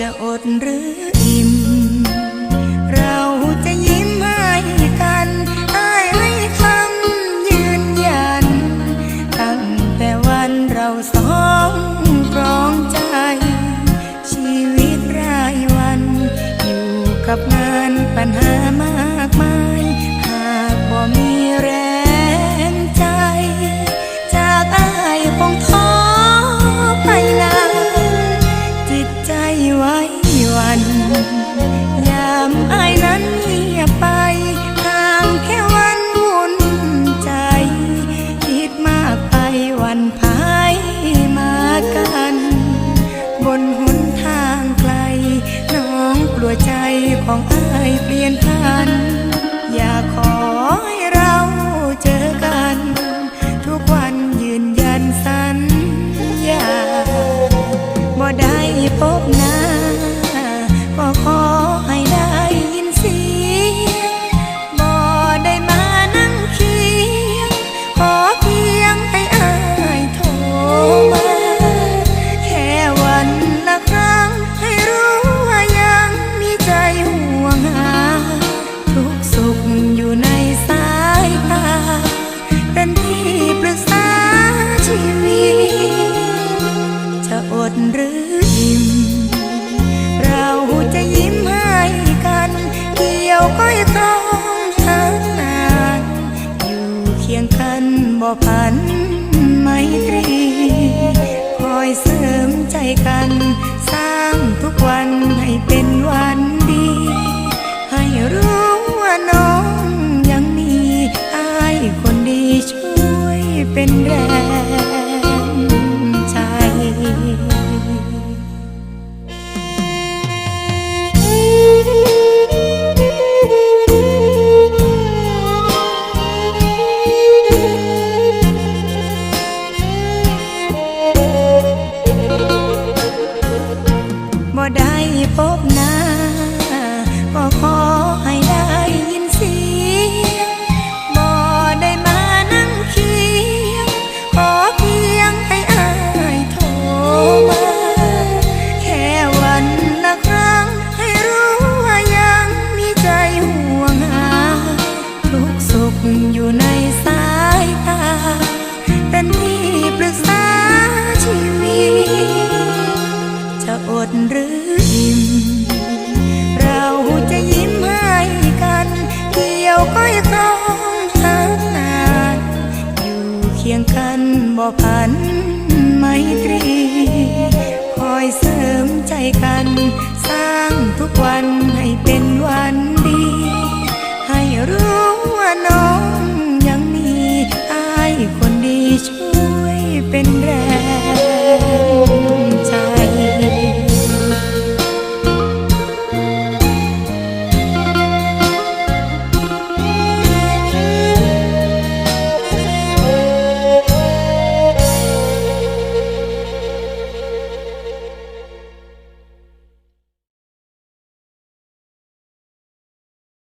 จะอดหรืออิ่ม เราจะยิ้มให้กันได้ให้คำยืนยัน ตั้งแต่วันเราสองครองใจ ชีวิตรายวัน อยู่กับงานปัญหา ยามอายนั้นเงียบไปห่างแค่วันวุ่นใจ คิดมากไปวันพายมากัน บนหนทางไกล น้องกลัวใจของอายเปลี่ยนพัน ปรึกษาชีวิต จะอดหรืออิ่ม เราจะยิ้มให้กัน เกี่ยวก้อยครองทางนานอยู่เคียงกันบ่พันไมตรี คอยเสริมใจกัน สร้างทุกวันให้เป็นวัน แรงใจบ่ได้พบ บ่พันไมตรี คอยเสริมใจกัน สร้างทุกวันให้เป็นวัน